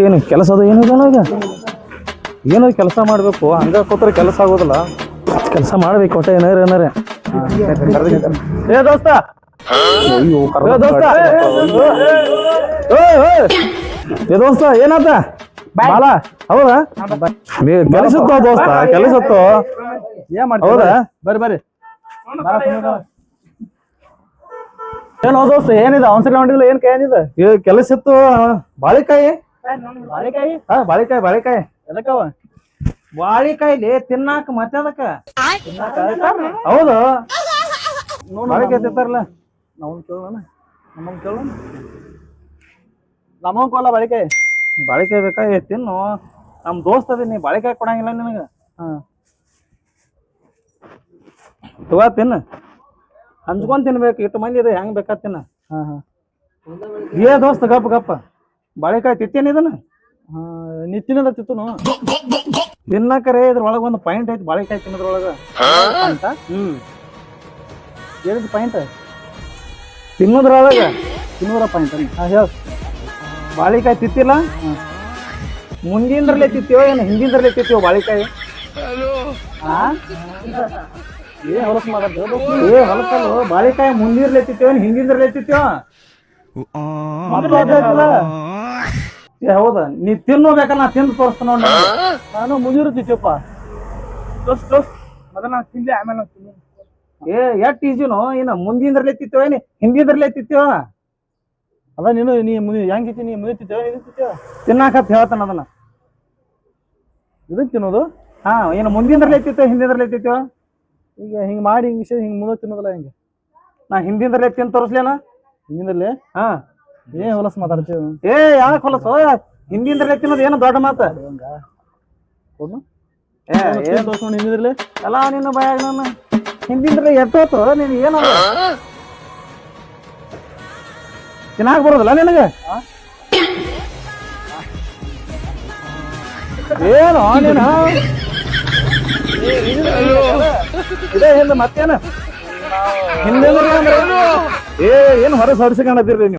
ಏನು ಕೆಲಸ ಅದು ಏನಿದಲ್ಲ ಈಗ ಏನೋ ಕೆಲಸ ಮಾಡಬೇಕು ಹಂಗ ಕೂತ್ರೆ ಕೆಲಸ ಆಗೋದಿಲ್ಲ ಕೆಲಸ ಮಾಡ್ಬೇಕು ಒಟ್ಟ ಏನಾರ ಏನಾರ ಏ ದೋಸ್ತ ಅಯ್ಯೋ ಕರ್ದ ದೋಸ್ತ ಓಯ್, ಓಯ್. ಏ ದೋಸ್ತ ಏನಾತ ಬಾಲ ಹೌದಾ ಕೆಲಸತ್ತೋ ದೋಸ್ತ ಕೆಲಸತ್ತೋ ಏನ್ ಮಾಡ್ತೀರಾ ಹೌದಾ ಬರ್ರಿ ಬರ್ರಿ ಏನೋ ದೋಸ್ತ ಏನಿದೆ? ಅವನ್ಸಲ ಹೊಂಟಿಲ್ಲ ಏನ್ ಕೈ ಏನಿದೆ ಇದು ಕೆಲಸ ಇತ್ತು ಬಾಳಿಕಾಯಿ? ಬಾಳೆಕಾಯಿ? ಹಾ ಬಾಳೆಕಾಯಿ ಬಾಳೆಕಾಯಿ. ಎದಕ್ಕವ ಬಾಳೆಕಾಯಿಲಿ ತಿನ್ನಾಕ ಮತ್ತೆ ಅದಕ್ಕ? ಹೌದು. ಬಾಳೆಕಾಯಿ ತಿಂತಾರಲ್ಲ ನಮ್ಮ ಕೇಳೋಣ ನಮ್ಮ ಕೇಳೋಣ. ನಮ್ಮ ಕೊಲ್ಲ ಬಾಳೆಕಾಯಿ? ಬಾಳೆಕಾಯಿ ಬೇಕಾ? ಏ ತಿನ್ನು. ನಮ್ ದೋಸ್ತ ಅದೀನಿ ಬಾಳೆಕಾಯಿ ಕೊಡಂಗಿಲ್ಲ ನಿನಗ. ಹಾ. ತಗೋ ತಿನ್ನು. ಹಂಚ್ಕೊಂಡ್ ತಿನ್ಬೇಕು ಇಟ್ಟು ಮಂದಿ ಇದೆ ಹೆಂಗ್ ಬೇಕಾ ತಿನ್ನ. ಹಾ ಹಾ ಏ ದೋಸ್ತ ಗಪ್ಪ ಗಪ್ಪ. ಬಾಳೆಕಾಯಿ ತಿತ್ತೇನ ಇದನ್ನ? ನಿತ್ತಿನದ ತಿತ್ತುನು ತಿನ್ನಕರೆ ಇದ್ರೊಳಗ ಒಂದು ಪಾಯಿಂಟ್ ಐತಿ ಬಾಳೆಕಾಯಿ ತಿನ್ನೋದ್ರೊಳಗ. ಅಂತ? ಹ್ಮ್. ಏನಿದು ಪಾಯಿಂಟ್ ತಿನ್ನೋದ್ರೊಳಗ ತಿನ್ನೋದ್ರ ಪಾಯಿಂಟ್ ಹಾ ಹೇಳ. ಬಾಳೆಕಾಯಿ ತಿತ್ತಿಲ್ಲ ಮುಂದಿಂದ್ರಲ್ಲೇ ತಿತ್ತೀವೋ ಏನು? ಹಿಂದಿಂದ್ರಲ್ಲೇ ತಿತ್ತೀವೋ ಬಾಳೆಕಾಯಿ? ಹಾ ಏನ್ ಹೊಲಸ್ ಮಾತಾಡ್ತೀವಿ ಏ ಬಾಳಿಕಾಯಿ ಮುಂದಿರ್ಲೆ ತಿತ್ತೀವೋ ಏನು ಹಿಂದಿಂದ್ರಲ್ಲೇ ತಿತ್ತೀವೋ ಏ, ಹೌದಾ, ನೀ ತಿನ್ನೋಬೇಕಲ್ಲ ನಾ ತಿಂದು ತೋರಿಸ್ತಾನ ನೋಡಿ ನಾನು ಮುಂದಿರುತ್ತಿತ್ತಪ್ಪ ದೋಸ್ತ್ ದೋಸ್ತ್ ಮೊದಲ ನಾನು ತಿಂದೆ, ಆಮೇಲೆ ತಿಂದೆ. ಏ ಎಟ್ ಈಜಿನೋ ಇನ್ನ ಮುಂದಿಂದಿರ್ಲತ್ತಿತ್ತೇವ ಏನಿ ಹಿಂದಿಂದಿರ್ಲತ್ತಿತ್ತೇವ ಅದ ನೀನು, ನೀ ಮುಂದೆ ಹೆಂಗಿತ್ತಿ ನೀ ಮುಂದೆ ತಿಂತೇವ ನೀನು ತಿನ್ನಾಕತ್ ಹೇಳ್ತಾನ ಅದನ್ನ. ಇದನ್ನ ತಿನ್ನೋದು? ಹಾ ಏನು ಮುಂದಿಂದ್ರಲ್ಲೇ ಹಿಂದಿಂದಿರ್ಲತ್ತಿತ್ತೇವ ಈಗ ಹಿಂಗ ಮಾಡಿ ಹಿಂಗ್ ವಿಷಯ ಹಿಂಗ್ ಮುಂದೆ ತಿನ್ನೋದಲ್ಲ ಹಿಂಗೆ? ನಾ ಹಿಂದಿಂದಲೇ ತಿಂದು ತೋರಿಸ್ಲೇನ? ಹಿಂದಿಂದಲೇ ಹಾ. ಏ ಹೊಲಸ್ ಮಾತಾಡ್ತೀವಿ ಏ ಯಾಕೆ ಹೊಲಸು? ಹಿಂದಿಂದಲೇ ತಿನ್ನೋದು ಏನು ದೊಡ್ಡ ಮಾತ? ಏ ಏ ತೋರ್ಸ್ಕೊಂಡು ಹಿಂದಿರಲಿ ಎಲ್ಲ ನಿನ್ನ ಬಾಯಾಗ ನಾನು. ಹಿಂದಿಂದಲೇ ಎಟ್ಟೋತು ನೀನು ಏನು ತಿನ್ನಾಕ ಬರೋದಲ್ಲ ನಿನಗೆ? ಏನು ನೀನು? ಇದೇ ಹಿಂದೆ ಮತ್ತೇನ ಹಿಂದೆ ಏನು ಹೊರಸ್ ಕಾಣತ್ತೀರಿ ನೀವು?